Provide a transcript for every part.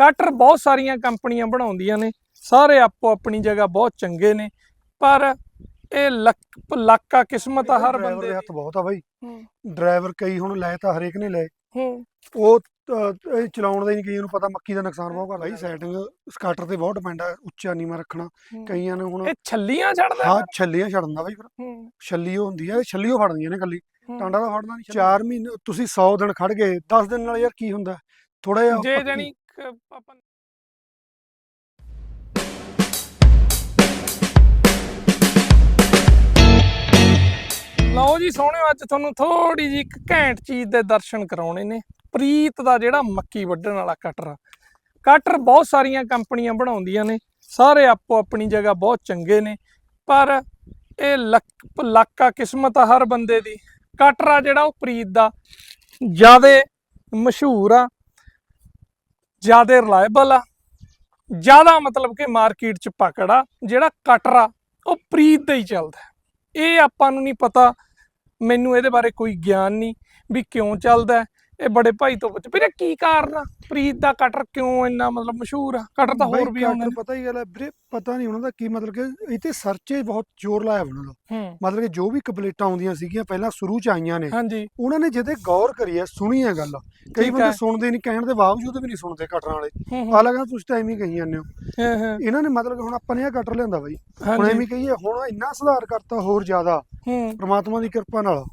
Cutter ਬਹੁਤ ਸਾਰੀਆਂ ਕੰਪਨੀਆਂ ਬਣਾਉਂਦੀਆਂ ਨੇ ਸਾਰੇ ਆਪੋ ਆਪਣੀ ਜਗ੍ਹਾ ਬਹੁਤ ਚੰਗੇ ਨੇ ਪਰ ਇਹ ਲੱਕ ਲੱਕਾ ਕਿਸਮਤ ਆ ਹਰ ਬੰਦੇ ਦੇ। ਹੱਥ ਬਹੁਤ ਆ ਬਾਈ। ਡਰਾਈਵਰ ਕਈ ਹੁਣ ਲੈ ਤਾਂ ਹਰੇਕ ਨੇ ਹੂੰ। ਉਹ ਇਹ ਚਲਾਉਣ ਦਾ ਹੀ ਨਹੀਂ ਕਈਆਂ ਨੂੰ ਪਤਾ ਮੱਕੀ ਦਾ ਨੁਕਸਾਨ ਬਹੁਤ ਕਰਦਾ ਬਾਈ। ਸੈਟਿੰਗ ਸਕਾਟਰ ਤੇ ਬਹੁਤ ਡਿਪੈਂਡ ਆ ਉੱਚਾ ਨੀਵਾਂ ਰੱਖਣਾ। ਕਈਆਂ ਨੇ ਹੁਣ ਇਹ ਛੱਲੀਆਂ ਛੱਡਦਾ ਹਾਂ ਛੱਲੀਆਂ ਛੱਡਦਾ ਬਾਈ ਫਿਰ। ਛੱਲੀ ਉਹ ਹੁੰਦੀ ਆ ਛੱਲੀ ਉਹ ਫੜਦੀਆਂ ਨੇ ਕੱਲੀ। ਟਾਂਡਾ ਦਾ ਫੜਨਾ ਨਹੀਂ 4 ਮਹੀਨੇ ਤੁਸੀਂ 100 ਦਿਨ ਖੜ ਗਏ 10 ਦਿਨ ਨਾਲ ਯਾਰ ਕੀ ਹੁੰਦਾ? ਥੋੜਾ ਜਿਹਾ ਜੇ ਪੱਕੀ- ਜਣੀ ਆਪਾਂ ਲਓ ਜੀ, ਸੋਹਣਿਓ, ਅੱਜ ਤੁਹਾਨੂੰ ਥੋੜੀ ਜੀ ਇੱਕ ਘੈਂਟ ਚੀਜ਼ ਦੇ ਦਰਸ਼ਨ ਕਰਾਉਣੇ ਨੇ। ਪ੍ਰੀਤ ਦਾ ਜਿਹੜਾ ਮੱਕੀ ਵੱਢਣ ਵਾਲਾ ਕਟਰ ਕਟਰ ਬਹੁਤ ਸਾਰੀਆਂ ਕੰਪਨੀਆਂ ਬਣਾਉਂਦੀਆਂ ਨੇ। ਸਾਰੇ ਆਪੋ ਆਪਣੀ ਜਗ੍ਹਾ ਬਹੁਤ ਚੰਗੇ ਨੇ। ਪਰ ਇਹ ਲੱਕ ਲੱਕਾ ਕਿਸਮਤ ਆ ਹਰ ਬੰਦੇ ਦੀ। ਕਟਰ ਆ ਜਿਹੜਾ ਉਹ ਪ੍ਰੀਤ ਦਾ ਜਿਆਦੇ ਮਸ਼ਹੂਰ ਆ। ਜ਼ਿਆਦਾ ਰਿਲਾਇਬਲ ਆ। ਜ਼ਿਆਦਾ ਮਤਲਬ ਕਿ ਮਾਰਕੀਟ 'ਚ ਪਕੜਾ, ਜਿਹੜਾ ਕਟਰਾ ਉਹ ਪ੍ਰੀਤ ਦਾ ਹੀ ਚੱਲਦਾ ਇਹ ਆਪਾਂ ਨੂੰ ਨਹੀਂ ਪਤਾ, ਮੈਨੂੰ ਇਹਦੇ ਬਾਰੇ ਕੋਈ ਗਿਆਨ ਨਹੀਂ ਵੀ ਕਿਉਂ ਚੱਲਦਾ ਇਹ ਬੜੇ ਭਾਈ ਤੋਂ ਪੁੱਛ। ਵੀਰੇ ਕੀ ਕਾਰਨ ਆ? ਪ੍ਰੀਤ ਦਾ ਕਟਰ ਕਿਉਂ ਇੰਨਾ ਮਤਲਬ ਮਸ਼ਹੂਰ ਆ? ਕਟਰ ਤਾਂ ਹੋਰ ਵੀ ਆਉਂਦੇ ਨੇ। ਪਤਾ ਹੀ ਗੱਲ ਹੈ ਵੀਰੇ ਪਤਾ ਨਹੀਂ ਉਹਨਾਂ ਦਾ ਕੀ ਮਤਲਬ ਕਿ ਇੱਥੇ ਸਰਚੇ ਬਹੁਤ ਜ਼ੋਰ ਲਾਇਆ ਉਹਨਾਂ ਹੂੰ। ਮਤਲਬ ਕਿ ਜੋ ਵੀ ਕੰਪਲੀਟਾਂ ਆਉਂਦੀਆਂ ਸੀਗੀਆਂ ਪਹਿਲਾਂ ਸ਼ੁਰੂ ਚ ਆਈਆਂ ਨੇ। ਹਾਂਜੀ। ਉਹਨਾਂ ਨੇ ਜਿਹਦੇ ਗੌਰ ਕਰੀ ਹੈ ਸੁਣੀ ਹੈ ਗੱਲ। ਕਈ ਬੰਦੇ। ਸੁਣਦੇ ਨਹੀਂ ਕਹਿਣ ਦੇ ਬਾਵਜੂਦ ਵੀ ਨਹੀਂ ਸੁਣਦੇ ਕਟਰਾਂ ਵਾਲੇ। ਹਾਲਾਂਕਿ ਤੁਸੀਂ ਟਾਈਮ ਹੀ ਕਹੀ ਜਾਂਦੇ ਹੋ। ਇਹਨਾਂ ਨੇ ਮਤਲਬ ਹੁਣ ਆਪਾਂ ਨੇ ਇਹ ਕਟਰ ਲਿਆਂਦਾ ਬਾਈ। ਹੁਣ ਐਵੇਂ ਕਹੀਏ ਹੁਣ ਇੰਨਾ ਸੁਧਾਰ ਕਰਤਾ ਹੋਰ ਜ਼ਿਆਦਾ। ਪ੍ਰਮਾਤਮਾ ਦੀ ਕਿਰਪਾ ਨਾਲ।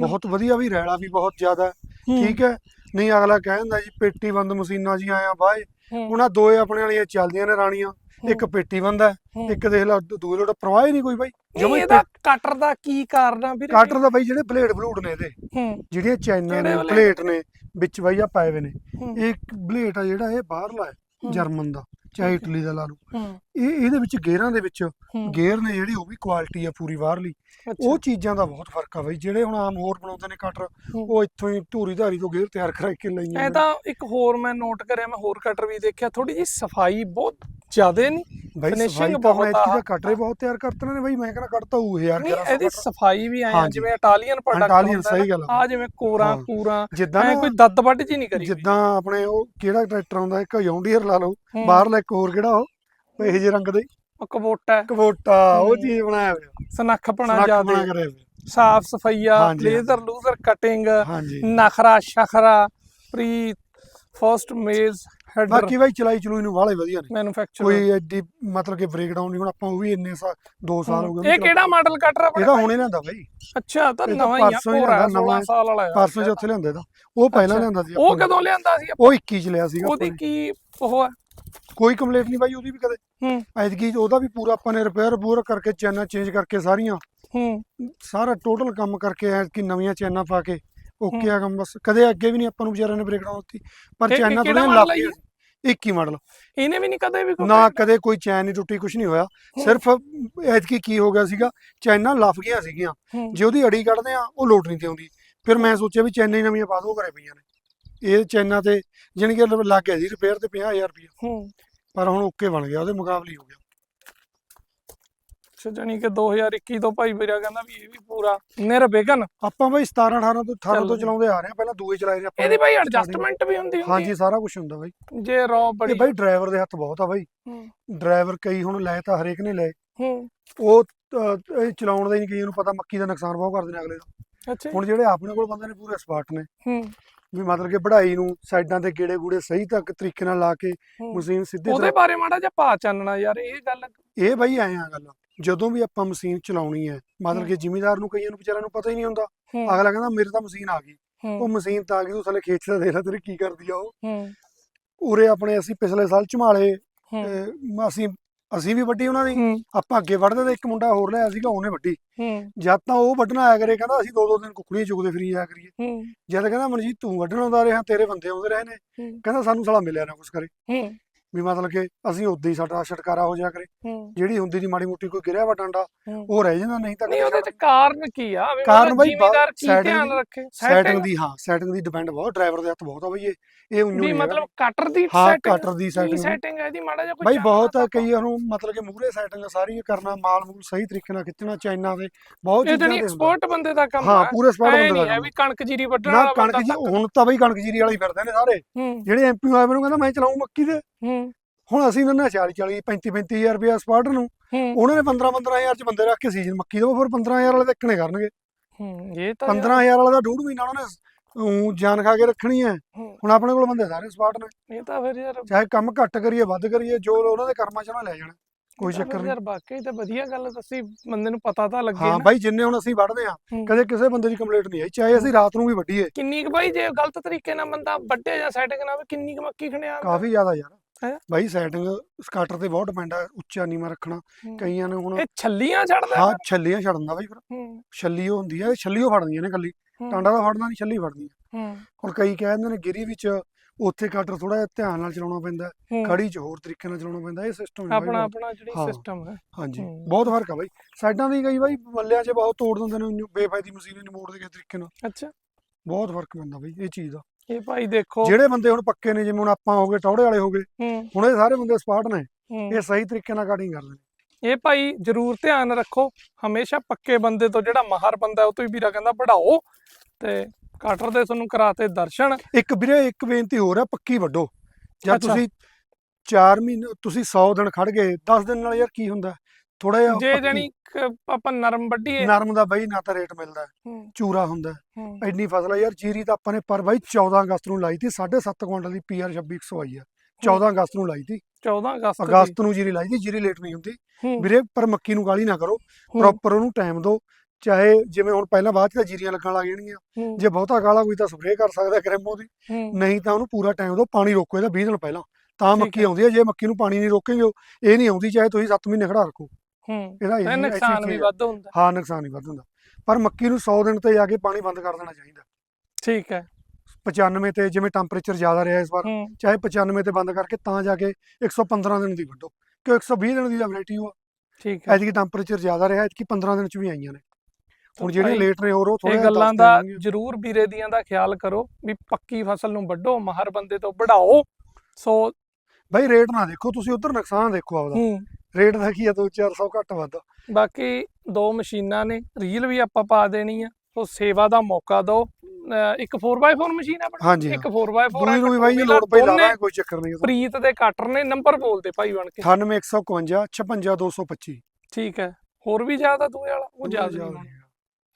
ਬਹੁਤ ਵਧੀਆ ਵੀ ਰੈਲਾ ਵੀ ਬਹੁਤ ਜ਼ਿਆਦਾ। ਠੀਕ ਹੈ? ਨਹੀਂ ਅਗਲਾ ਕਹਿੰਦਾ ਜੀ ਪੇਟੀ ਬੰਦ ਮਸ਼ੀਨਾਂ ਜੀ ਆਇਆ ਬਾਏ ਉਹਨਾਂ ਦੋਏ ਆਪਣੇ ਵਾਲੀਆਂ ਚੱਲਦੀਆਂ ਨੇ ਰਾਣੀਆਂ। ਇੱਕ ਪੇਟੀ ਬੰਦ। ਇੱਕ ਦੇਖ ਲਾ ਦੂ- ਦੂਏ ਲੋਟ ਪਰਵਾਹ ਹੀ ਨਹੀਂ ਕੋਈ ਬਾਈ। ਹੀ ਇਹਦਾ ਕਟਰ ਦਾ ਕੀ ਕਾਰਨ ਆ ਵੀਰੇ? ਕਾਟਰ ਦਾ ਬਾਈ ਜਿਹੜੇ ਬਲੇਡ ਬਲੂਡ ਨੇ ਇਹਦੇ ਜਿਹੜੀਆਂ ਚੈਨਾਂ ਕਿਹੜੇ ਨੇ? ਪਲੇਟ ਨੇ ਵਿੱਚ ਬਾਈ ਆ ਪਾਏ ਹੋਏ ਨੇ। ਇਹ ਇੱਕ ਬਲੇਡ ਆ ਜਿਹੜਾ ਇਹ ਬਾਹਰਲਾ ਹੂੰ। ਜਰਮਨ ਦਾ। ਚਾਹੇ ਇਟਲੀ ਦਾ ਲਾ ਲਓ। ਹੂੰ। ਇਹ ਇਹਦੇ ਵਿੱਚ ਗੇਅਰਾਂ ਦੇ ਵਿੱਚ ਹੂੰ, ਗੇਅਰ ਨੇ ਜਿਹੜੀ ਉਹ ਵੀ ਕੁਆਲਿਟੀ ਆ ਪੂਰੀ ਬਾਹਰਲੀ ਉਹ ਚੀਜ਼ਾਂ ਦਾ ਬਹੁਤ ਫ਼ਰਕ ਆ ਬਾਈ ਜਿਹੜੇ ਹੁਣ ਆਮ ਹੋਰ ਬਣਾਉਂਦੇ ਨੇ ਕਟਰ ਹੂੰ। ਉਹ ਇੱਥੋਂ ਹੀ ਧੂਰੀ ਧਾਰੀ ਤੋਂ ਗੇਅਰ ਤਿਆਰ ਕਰਾ ਕੇ ਲਈਆਂ ਇਹ ਨੇ। ਤਾਂ ਇੱਕ ਹੋਰ ਮੈਂ ਨੋਟ ਕਰਿਆ ਮੈਂ ਹੋਰ ਕਟਰ ਵੀ ਦੇਖਿਆ ਥੋੜੀ ਜੀ ਸਫ਼ਾਈ ਬਹੁਤ ਜ਼ਿਆਦੇ ਨਹੀਂ ਬਾਈ ਸਫ਼ਾਈ ਤਾਂ ਬਹੁਤ ਐਤਕੀ। ਦਾ ਕਟਰ ਹੀ ਬਹੁਤ ਤਿਆਰ ਕਰਤੇ ਨੇ ਬਾਈ ਮੈਂ ਕਹਿੰਦਾ ਕੱਟਤਾ ਉਹ ਯਾਰ ਨਹੀਂ ਇਹਦੀ ਸਫ਼ਾਈ ਵੀ ਹਾਂਜੀ। ਜਿਵੇਂ ਇਟਾਲੀਅਨ ਪ੍ਰੋਡਕਟ Italian, ਸਹੀ ਗੱਲ ਆ। ਜਿਵੇਂ ਕੋਰਾ ਹਾਂ। ਕੂਰਾ ਜਿੱਦਾਂ ਕੋਈ ਦੱਦ ਵੱਢ ਜੀ ਨਹੀਂ ਕਰੀ। ਜਿੱਦਾਂ ਆਪਣੇ ਉਹ ਕਿਹੜਾ ਟਰੈਕਟਰ ਆਉਂਦਾ ਇੱਕ ਜੌਂਡੀਅਰ ਲਾ ਲਓ ਹੂੰ, ਬਾਹਰਲਾ ਇੱਕ ਹੋਰ ਕਿਹੜਾ ਉਹ ਇਹੋ ਜਿਹੇ ਰੰਗ ਦੇ ਉਹ ਕਬੋਟਾ ਕਬੋਟਾ ਉਹ ਹੂੰ। ਚੀਜ਼ ਬਣਾਇਆ ਹੋਇਆ ਸਨੱਖਪਣਾ ਸਨੱਖ ਜ਼ਿਆਦੇ। ਸਾਫ਼ ਸਫਾਈਆ ਲੇਜ਼ਰ ਲੂਜ਼ਰ ਕਟਿੰਗ ਨਖਰਾ ਸ਼ਖਰਾ ਪ੍ਰੀਤ ਫਰਸਟ ਮੇਜ਼ ਹੈਡਰ ਬਾਕੀ ਬਾਈ ਚਲਾਈ ਚਲੂਈ ਨੂੰ ਵਾਲੇ ਵਧੀਆ ਨੇ। ਮੈਨੂਫੈਕਚਰ ਕੋਈ ਐਡੀ ਮਤਲਬ ਕਿ ਬ੍ਰੇਕਡਾਊਨ ਨਹੀਂ ਹੁਣ ਆਪਾਂ ਉਹ ਵੀ ਇੰਨੇ ਸਾਲ 2 ਸਾਲ ਹੋ ਗਏ। ਇਹ ਕਿਹੜਾ ਮਾਡਲ ਕਟਰ ਆ ਇਹਦਾ ਹੁਣੇ ਲਿਆਂਦਾ ਬਾਈ। ਅੱਛਾ ਤਾਂ ਨਵਾਂ ਹੀ ਆ ਲਿਆਂਦਾ, 16 ਨਵਾਂ ਸਾਲ ਵਾਲਾ ਪਰਸੋਂ ਚੌਥੇ ਲਿਆਂਦਾ ਇਹਦਾ ਉਹ ਪਹਿਲਾਂ। ਲਿਆਂਦਾ ਸੀ ਉਹ। ਕਦੋਂ ਲਿਆਂਦਾ ਸੀ ਉਹ 21 ਚ ਲਿਆ ਸੀਗਾ ਉਹਦੀ। ਕੀ ਉਹ ਆ? ਕੋਈ ਕੰਪਲੀਟ ਨਹੀਂ ਬਾਈ ਉਹਦੀ ਵੀ ਕਦੇ। ਹੂੰ। ਐਤਕੀ ਉਹਦਾ ਵੀ ਪੂਰਾ ਆਪਾਂ ਨੇ ਰਿਪੇਅਰ ਬੂਰ ਕਰਕੇ ਚੈਨਾਂ ਚੇਂਜ ਕਰਕੇ ਸਾਰੀਆਂ। ਹੂੰ। ਸਾਰਾ ਟੋਟਲ ਕੰਮ ਕਰਕੇ ਐਤਕੀ ਨਵੀਆਂ ਚੈਨਾਂ ਪਾ ਕੇ। ਓਕੇ ਆ ਕੰਮ ਬਸ। ਕਦੇ ਅੱਗੇ ਵੀ ਨਹੀਂ ਆਪਾਂ ਨੂੰ ਵਿਚਾਰਿਆਂ ਨੇ ਬ੍ਰੇਕਡਾਊਨ ਦਿੱਤੀ। ਪਰ ਚੈਨਾਂ model ਲੱਗ ਜੀ? ਗਈਆਂ 21 ਮਾਡਲ ਇਹਨੇ ਵੀ ਨਹੀਂ ਕਦੇ ਵੀ ਕੋਈ ਨਾ ਕਦੇ ਕੋਈ ਚੈਨ ਨਹੀਂ ਟੁੱਟੀ ਕੁਝ ਨਹੀਂ ਹੋਇਆ। ਸਿਰਫ ਐਤਕੀ ਕੀ ਹੋ ਗਿਆ ਸੀਗਾ ਚੈਨਾਂ ਲੱਫ ਗਈਆਂ ਸੀਗੀਆਂ। ਜੇ ਉਹਦੀ ਅੜੀ ਕੱਢਦੇ ਆ ਉਹ ਲੋਟ ਨਹੀਂ ਤੇ ਆਉਂਦੀ ਫਿਰ ਮੈਂ ਸੋਚਿਆ ਵੀ ਚੈਨਾਂ ਹੀ ਨਵੀਆਂ ਪਾ ਦੋ ਕਰੇ ਪਈਆਂ ਨੇ। ਇਹ ਚੈਨਾਂ ਤੇ ਜਾਣੀ ਕਿ ਲੱਗ ਗਿਆ ਸੀ ਰਿਪੇਅਰ ਤੇ 50000 ਰੁਪਇਆ। ਹੂੰ। ਪਰ ਹੁਣ ਓਕੇ ਬਣ ਗਿਆ ਉਹਦੇ ਮੁਕਾਬਲੇ ਹੋ ਗਿਆ। ਅੱਛਾ ਜਾਨੀ ਕਿ 2021 ਤੋਂ ਭਾਈ ਵੀਰਾ ਕਹਿੰਦਾ ਵੀ ਇਹ ਵੀ ਪੂਰਾ। ਨਿਰਵਿਘਨ ਆਪਾਂ ਬਈ 17 18 ਤੋਂ 18 ਚੱਲ। ਤੋਂ। ਚਲਾਉਂਦੇ ਆ ਰਹੇ ਆ ਪਹਿਲਾਂ ਦੂਏ ਚਲਾਏ ਨੇ ਆਪਾਂ। ਇਹਦੀ ਭਾਈ ਐਡਜਸਟਮੈਂਟ ਵੀ ਹੁੰਦੀ ਹੁੰਦੀ। ਹਾਂਜੀ ਸਾਰਾ ਕੁਝ ਹੁੰਦਾ ਬਾਈ? ਜੇ ਰੌ ਬੜੀ ਇਹ ਬਾਈ ਡਰਾਈਵਰ ਦੇ ਹੱਥ ਬਹੁਤ ਆ ਬਾਈ। ਹੂੰ। ਡਰਾਈਵਰ ਕਈ ਹੁਣ ਲੈ ਤਾਂ ਹਰੇਕ ਨੇ ਹੂੰ। ਉਹ ਇਹ ਚਲਾਉਣ ਦਾ ਹੀ ਨਹੀਂ ਕਈਆਂ ਨੂੰ ਪਤਾ ਮੱਕੀ ਦਾ ਨੁਕਸਾਨ ਬਹੁਤ ਕਰਦੇ ਨੇ ਅਗਲੇ ਦਾ। ਅੱਛਾ। ਹੁਣ ਜਿਹੜੇ ਆਪਣੇ ਕੋਲ ਬੰਦੇ ਨੇ ਪੂਰੇ ਐਕਸਪਰਟ ਨੇ। ਹੂੰ। ਵੀ ਮਤਲਬ ਕਿ ਵਢਾਈ ਨੂੰ ਸਾਈਡਾਂ ਤੇ ਗੇੜੇ ਗੂੜੇ ਸਹੀ ਤੱਕ ਤਰੀਕੇ ਨਾਲ ਲਾ ਕੇ। ਮਸ਼ੀਨ ਸਿੱਧੀ ਉਹਦੇ ਬਾਰੇ ਮਾੜਾ ਜਿਹਾ ਭਾ ਚਾਨਣਾ ਯਾਰ ਇਹ ਗੱਲ ਇਹ ਬਾਈ ਆਏ ਆ ਗੱਲ। ਜਦੋਂ ਵੀ ਆਪਾਂ ਮਸ਼ੀਨ ਚਲਾਉਣੀ ਹੈ ਮਤਲਬ। ਕਿ ਜ਼ਿਮੀਦਾਰ ਨੂੰ ਕਈਆਂ ਨੂੰ ਵਿਚਾਰਿਆਂ ਨੂੰ ਪਤਾ ਹੀ ਨਹੀਂ ਹੁੰਦਾ। ਅਗਲਾ ਕਹਿੰਦਾ ਮੇਰੇ ਤਾਂ ਮਸ਼ੀਨ ਆ ਗਈ। ਉਹ ਮਸ਼ੀਨ ਤਾਂ ਆ ਗਈ ਤੂੰ ਥੱਲੇ ਖੇਤ ਦਾ ਦੇਖ ਲੈ ਤੇਰੀ ਕੀ ਕਰਦੀ ਆ ਉਹ। ਉਰੇ ਆਪਣੇ ਅਸੀਂ ਪਿਛਲੇ ਸਾਲ ਝਮਾਲੇ ਅਸੀਂ ਅਸੀਂ ਵੀ ਵੱਡੀ ਉਹਨਾਂ ਦੀ। ਆਪਾਂ ਅੱਗੇ ਵੱਢਦੇ ਤੇ ਇੱਕ ਮੁੰਡਾ ਹੋਰ ਲਿਆ ਸੀਗਾ ਉਹਨੇ ਵੱਡੀ ਜਦ ਤਾਂ ਉਹ ਵੱਢਣਾ ਆਇਆ ਕਰੇ ਕਹਿੰਦਾ ਅਸੀਂ ਦੋ ਦੋ ਦਿਨ ਕੁੱਕੜੀਆਂ ਚੁਗਦੇ ਫਿਰੀ ਜਾਇਆ ਕਰੀਏ। ਜਦ ਕਹਿੰਦਾ ਮਨਜੀਤ ਤੂੰ ਵੱਢਣ ਆਉਂਦਾ ਰਿਹਾ ਤੇਰੇ ਬੰਦੇ ਆਉਂਦੇ ਰਹੇ ਨੇ। ਕਹਿੰਦਾ ਸਾਨੂੰ ਸਾਲਾ ਮਿਲਿਆ ਨਾ ਕੁਛ ਕਰੇ। ਵੀ ਮਤਲਬ ਕਿ ਅਸੀਂ ਉਦਾਂ ਹੀ ਸਾਡਾ ਛਟਕਾਰਾ ਹੋ ਜਾ ਕਰੇ। ਹੂੰ। ਜਿਹੜੀ ਹੁੰਦੀ ਦੀ ਮਾੜੀ ਮੋਟੀ ਕੋਈ ਗਿਰਿਆ ਵਾ ਡਾਂਡਾ ਹੂੰ। ਉਹ ਰਹਿ ਜਾਂਦਾ ਨਹੀਂ ਤਾਂ ਨਹੀਂ ਉਹਦੇ ਚ ਕਾਰਨ ਕੀ ਆ? ਕਾਰਨ ਬਈ ਜ਼ਿਮੀਦਾਰ ਕੀ setting ਧਿਆਨ ਦੀ- ਰੱਖੇ? ਸੈਟਿੰਗ ਦੀ ਹਾਂ ਸੈਟਿੰਗ ਦੀ ਡਿਪੈਂਡ ਬਹੁਤ ਡਰਾਈਵਰ ਦੇ ਹੱਥ ਬਹੁਤ ਆ ਬਈ ਇਹ। ਇਹ ਉਈਓ ਨਹੀਂ। ਮਤਲਬ ਕਟਰ ਦੀ ਹਾਂ setting- ਕਟਰ ਦੀ ਸੈਟਿੰਗ ਸੈਟਿੰਗ ਹੈ ਇਹਦੀ ਮਾੜਾ ਜਿਹਾ ਕੋਈ ਬਈ ਬਹੁਤ। ਕਈ ਨੂੰ ਮਤਲਬ ਕਿ ਮੂਹਰੇ ਸੈਟਿੰਗ ਸਾਰੀ ਕਰਨਾ ਮਾਲ ਮੂਲ ਸਹੀ ਤਰੀਕੇ ਨਾਲ ਖਿੱਚਣਾ ਚਾਈਨਾ ਦੇ ਬਹੁਤ ਇਹ ਚੀਜ਼ਾਂ ਹੁੰਦਾ। ਐਕਸਪਰਟ ਬੰਦੇ ਦਾ ਕੰਮ ਹਾਂ ਪੂਰੇ ਸਪਾਟ ਐ ਬੰਦੇ ਨਹੀਂ ਦਾ ਹੈ ਵੀ ਕਣਕ ਜੀਰੀ ਵੱਢਣ ਨਾ ਵਾਲਾ ਕਣਕ ਜੀ ਹੁਣ ਤਾਂ ਬਈ ਕਣਕ ਜੀਰੀ ਵਾਲੇ ਹੀ ਫਿਰਦੇ ਨੇ ਸਾਰੇ। ਹੂੰ। ਜਿਹੜੇ ਐਮਪੀ ਆਏ ਮੈਨੂੰ ਕਹਿੰਦਾ ਮੈਂ ਚਲਾਉਂ ਮੱਕੀ ਦੇ। ਹੂੰ। ਹੁਣ ਅਸੀਂ ਦਿੰਦੇ 40 40 35 35000 ਰੁਪਏ ਸਪਾਟ ਨੂੰ ਉਹਨਾਂ ਨੇ 15 15000 ਚ ਬੰਦੇ ਰੱਖ ਕੇ ਸੀਜ਼ਨ ਮੱਕੀ ਦੇ ਫਿਰ 15000 ਵਾਲੇ ਇੱਕਣੇ ਕਰਨਗੇ। ਹੂੰ ਇਹ ਤਾਂ ਯਾਰ- 15000 ਵਾਲਾ ਦਾ ਡੂਢ ਮਹੀਨਾ ਉਹਨਾਂ ਨੇ ਜਾਨ ਖਾ ਕੇ ਰੱਖਣੀ ਹੈ। ਹੁਣ ਆਪਣੇ ਕੋਲ ਬੰਦੇ ਸਾਰੇ ਸਪਾਟ ਨੇ। ਇਹ ਤਾਂ ਫਿਰ ਯਾਰ ਚਾਹੇ ਕੰਮ ਘੱਟ ਕਰੀਏ ਵੱਧ ਕਰੀਏ ਜੋ ਉਹਨਾਂ ਦੇ ਕਰਮਾਂ ਚ ਉਹਨਾਂ ਲੈ ਜਾਣਾ। ਕੋਈ ਚੱਕਰ ਨਹੀਂ। ਯਾਰ ਵਾਕਈ ਤਾਂ ਵਧੀਆ ਗੱਲ ਦੱਸੀ ਬੰਦੇ ਨੂੰ ਪਤਾ ਤਾਂ ਲੱਗੇ ਹਾਂ ਨਾ। ਬਾਈ ਜਿੰਨੇ ਹੁਣ ਅਸੀਂ ਵੱਢਦੇ ਆ। ਕਦੇ ਕਿਸੇ ਬੰਦੇ ਦੀ ਕੰਪਲੇਂਟ ਨਹੀਂ ਆਈ ਚਾਹੇ ਅਸੀਂ ਰਾਤ ਨੂੰ ਵੀ ਵੱਢੀਏ। ਕਿੰਨੀ ਕੁ ਬਾਈ ਜੇ ਗਲਤ ਤਰੀਕੇ ਨਾਲ ਬੰਦਾ ਵੱਡੇ ਜਾਂ ਸੈਟਿੰਗ ਨਾਲ ਕਿੰਨੀ ਕੁ ਮੱਕੀ ਖਣਿਆ? ਕਾਫੀ ਜ਼ਿਆਦਾ ਯਾਰ। ਹੈਂ? ਬਾਈ ਸੈਟਿੰਗ ਸਕਾਟਰ ਤੇ ਬਹੁਤ ਡਿਪੈਂਡ ਆ ਉੱਚਾ ਨੀਵਾਂ ਰੱਖਣਾ। ਕਈਆਂ ਨੇ ਹੁਣ ਇਹ ਛੱਲੀਆਂ ਛੱਡਦਾ ਹਾਂ? ਛੱਲੀਆਂ ਛੱਡਦਾ ਬਾਈ ਫਿਰ। ਹੂੰ। ਛੱਲੀ ਉਹ ਹੁੰਦੀ ਆ ਛੱਲੀ ਉਹ ਫੜਦੀਆਂ ਨੇ ਕੱਲੀ ਹੂੰ, ਟਾਂਡਾ ਦਾ ਫੜਨਾ ਨਹੀਂ ਛੱਲੀ ਫੜਦੀ ਆ। ਹੂੰ। ਹੁਣ ਕਈ ਕਹਿੰਦੇ ਨੇ ਗਿਰੀ ਵਿੱਚ ਉੱਥੇ ਕਟਰ ਥੋੜਾ ਜਿਹਾ ਧਿਆਨ ਨਾਲ ਚਲਾਉਣਾ ਪੈਂਦਾ ਹੂੰ। ਖੜੀ 'ਚ ਹੋਰ ਤਰੀਕੇ ਨਾਲ ਚਲਾਉਣਾ ਪੈਂਦਾ ਇਹ ਸਿਸਟਮ ਹੈ ਆਪਣਾ ਆਪਣਾ ਜਿਹੜੀ ਹਾਂ। ਸਿਸਟਮ ਹੈ। ਹਾਂਜੀ। ਹੂੰ। ਬਹੁਤ ਫ਼ਰਕ ਆ ਬਾਈ। ਸਾਈਡਾਂ ਦੀ ਕਈ ਬਾਈ ਮੱਲਿਆਂ 'ਚ ਬਹੁਤ ਤੋੜ ਦਿੰਦੇ ਨੇ ਊਂ ਬੇਫਾਇਦੀ ਮਸ਼ੀਨ ਨਹੀਂ ਮੋੜਦੇ ਕਿਸੇ ਤਰੀਕੇ ਨਾਲ। ਅੱਛਾ। ਬਹੁਤ ਫ਼ਰਕ ਪੈਂਦਾ ਬਾਈ ਇਹ ਚੀਜ਼ ਦਾ। ਇਹ ਭਾਈ ਦੇਖੋ ਜਿਹੜੇ ਬੰਦੇ ਹੁਣ ਪੱਕੇ ਨੇ ਜਿਵੇਂ ਹੁਣ ਆਪਾਂ ਹੋ ਗਏ ਟੌੜੇ ਵਾਲੇ ਹੋ ਗਏ ਹੁਣ ਇਹ ਸਾਰੇ ਬੰਦੇ ਸਪਾਟ ਨੇ। ਇਹ ਸਹੀ ਤਰੀਕੇ ਨਾਲ ਕਟਿੰਗ ਕਰਦੇ ਨੇ। ਇਹ ਭਾਈ ਜਰੂਰ ਧਿਆਨ ਰੱਖੋ ਹਮੇਸ਼ਾ ਪੱਕੇ ਬੰਦੇ ਤੋਂ ਜਿਹੜਾ ਮਾਹਰ ਬੰਦਾ ਉਹ ਤੋਂ ਹੀ ਵੀਰਾ ਕਹਿੰਦਾ ਪੜਾਓ ਤੇ ਕਟਰ ਦੇ ਤੁਹਾਨੂੰ ਕਰਾਤੇ ਦਰਸ਼ਨ। ਇੱਕ ਵੀਰੇ ਇੱਕ ਬੇਨਤੀ ਹੋਰ ਹੈ ਪੱਕੀ ਵੱਡੋ ਜਦ। ਤੁਸੀਂ 4 ਮਹੀਨੇ ਤੁਸੀਂ 100 ਦਿਨ ਖੜ ਗਏ 10 ਦਿਨ ਨਾਲ ਯਾਰ ਕੀ ਹੁੰਦਾ? ਥੋੜਾ ਜਿਹਾ ਜੇ ਜਾਨੀ ਆਪਾਂ ਨਰਮ ਵੱਢੀਏ। ਨਰਮ ਦਾ ਬਾਈ ਨਾ ਤਾਂ ਰੇਟ ਮਿਲਦਾ ਚੂਰਾ ਹੁੰਦਾ ਇੰਨੀ ਫਸਲ ਆ ਯਾਰ ਜੀਰੀ ਤਾਂ ਆਪਾਂ ਨੇ ਪਰ ਬਾਈ 14 ਅਗਸਤ ਨੂੰ ਲਾਈ ਤੀ 7.5 ਕੁਇੰਟਲ ਦੀ ਪੀਆਰ 2600 ਆਈ ਆ। 14 ਅਗਸਤ ਨੂੰ ਲਾਈ ਤੀ। 14 ਅਗਸਤ। ਅਗਸਤ ਨੂੰ ਜੀਰੀ ਲਾਈ ਤੀ ਜੀਰੀ ਲੇਟ ਨਹੀਂ ਹੁੰਦੀ। ਵੀਰੇ ਪਰ ਮੱਕੀ ਨੂੰ ਗਾਲੀ ਨਾ ਕਰੋ। ਪ੍ਰੋਪਰ ਉਹਨੂੰ ਟਾਈਮ ਦਿਓ। ਚਾਹੇ ਜਿਵੇਂ ਹੁਣ ਪਹਿਲਾਂ ਬਾਅਦ ਚ ਜੀਰੀਆਂ ਲੱਗਣ ਲੱਗ ਜਾਣਗੀਆਂ। ਜੇ ਬਹੁਤਾ ਕਾਲਾ ਕੋਈ ਤਾਂ ਸਪਰੇਅ ਕਰ ਸਕਦਾ ਕ੍ਰੈਮੋ ਦੀ। ਨਹੀਂ ਤਾਂ ਉਹਨੂੰ ਪੂਰਾ ਟਾਈਮ ਦਿਓ ਪਾਣੀ ਰੋਕੋ ਇਹਦਾ 20 ਦਿਨ ਪਹਿਲਾਂ। ਤਾਂ ਮੱਕੀ। ਆਉਂਦੀ ਹੈ। ਜੇ ਮੱਕੀ ਨੂੰ ਪਾਣੀ ਨਹੀਂ ਰੋਕੇਗੇ ਇਹ ਨਹੀਂ ਆਉਂਦੀ ਚਾਹੇ ਤੁਸੀਂ 7 ਮਹੀਨੇ ਖੜਾ ਰੱਖੋ। ਹੂੰ ਇਹਦਾ ਇਹ ਨੁਕਸਾਨ ਵੀ। ਵੱਧ ਹੁੰਦਾ। ਹਾਂ ਨੁਕਸਾਨ ਹੀ ਵੱਧ ਹੁੰਦਾ। ਪਰ ਮੱਕੀ ਨੂੰ 100 ਦਿਨ ਤੇ ਜਾ ਕੇ ਪਾਣੀ ਬੰਦ ਕਰ ਦੇਣਾ ਚਾਹੀਦਾ। ਠੀਕ ਹੈ। 95 ਤੇ ਜਿਵੇਂ ਟੈਂਪਰੇਚਰ ਜ਼ਿਆਦਾ ਰਿਹਾ ਇਸ ਵਾਰ ਚਾਹੇ 95 ਤੇ ਬੰਦ ਕਰਕੇ ਤਾਂ ਜਾ ਕੇ 115 ਦਿਨ ਦੀ ਵੱਢੋ। ਕਿ 120 ਦਿਨ ਦੀ ਵੈਰਾਈਟੀ ਹੋ ਠੀਕ ਹੈ। ਐਤਕੀ ਟੈਂਪਰੇਚਰ ਜ਼ਿਆਦਾ ਰਿਹਾ ਐਤਕੀ 15 ਦਿਨ ਚ ਵੀ ਆਈਆਂ ਨੇ। ਹੁਣ ਭਾਈ, ਲੇਟ ਨੇ ਹੋਰ ਉਹ ਥੋੜੇ ਗੱਲਾਂ ਦਾ ਜਰੂਰ ਵੀਰੇ ਦੀਆਂ ਦਾ ਖਿਆਲ ਕਰੋ ਵੀ ਪੱਕੀ ਫਸਲ ਨੂੰ ਵੱਢੋ ਮਾਹਰ ਬੰਦੇ ਤੋਂ ਵਢਾਓ। ਸੋ ਬਾਈ ਰੇਟ ਨਾ ਦੇਖੋ ਤੁਸੀਂ ਉਧਰ ਨੁਕਸਾਨ ਦੇਖੋ ਆਪਦਾ। ਰੇਟ ਦਾ ਕੀ ਆ 2-400 ਘੱਟ ਵੱਧ। ਬਾਕੀ ਦੋ ਮਸ਼ੀਨਾਂ ਨੇ ਰੀਲ ਵੀ ਆਪਾਂ ਪਾ ਦੇਣੀ ਆ ਸੋ ਸੇਵਾ ਦਾ ਮੌਕਾ ਦਿਓ। ਇੱਕ 4x4 ਮਸ਼ੀਨ ਆ ਆਪਣੀ? ਇੱਕ 4x4 ਦੂਈ ਨੂੰ ਵੀ ਬਾਈ ਲੋੜ ਪਈ ਲਾ ਦਾਂਗੇ ਕੋਈ ਚੱਕਰ ਨਹੀਂ। ਪ੍ਰੀਤ ਦੇ ਕਟਰ ਨੇ ਨੰਬਰ ਬੋਲਦੇ ਭਾਈ ਬਣ ਕੇ। 98151 56225 ਠੀਕ ਹੈ। ਹੋਰ ਵੀ ਜ਼ਿਆਦਾ ਦੂਏ ਵਾਲਾ? ਉਹ ਜ਼ਿਆਦਾ।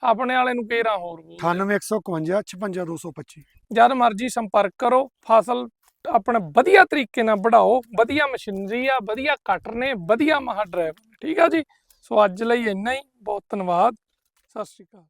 ਆਪਣੇ ਵਾਲੇ ਨੂੰ ਕੇਰਾ ਹੋਰ ਬੋਲਦੇ। 98151 56225 ਜਦ ਮਰਜ਼ੀ ਸੰਪਰਕ ਕਰੋ ਫਸਲ ਆਪਣਾ ਵਧੀਆ ਤਰੀਕੇ ਨਾਲ ਵਢਾਓ ਵਧੀਆ ਮਸ਼ੀਨਰੀ ਆ, ਵਧੀਆ ਕਟਰ ਨੇ, ਵਧੀਆ ਮਹਾ ਡਰਾਈਵ ਠੀਕ ਆ ਜੀ? ਸੋ ਅੱਜ ਲਈ ਇੰਨਾ ਹੀ। ਬਹੁਤ ਧੰਨਵਾਦ। ਸਤਿ ਸ਼੍ਰੀ ਅਕਾਲ।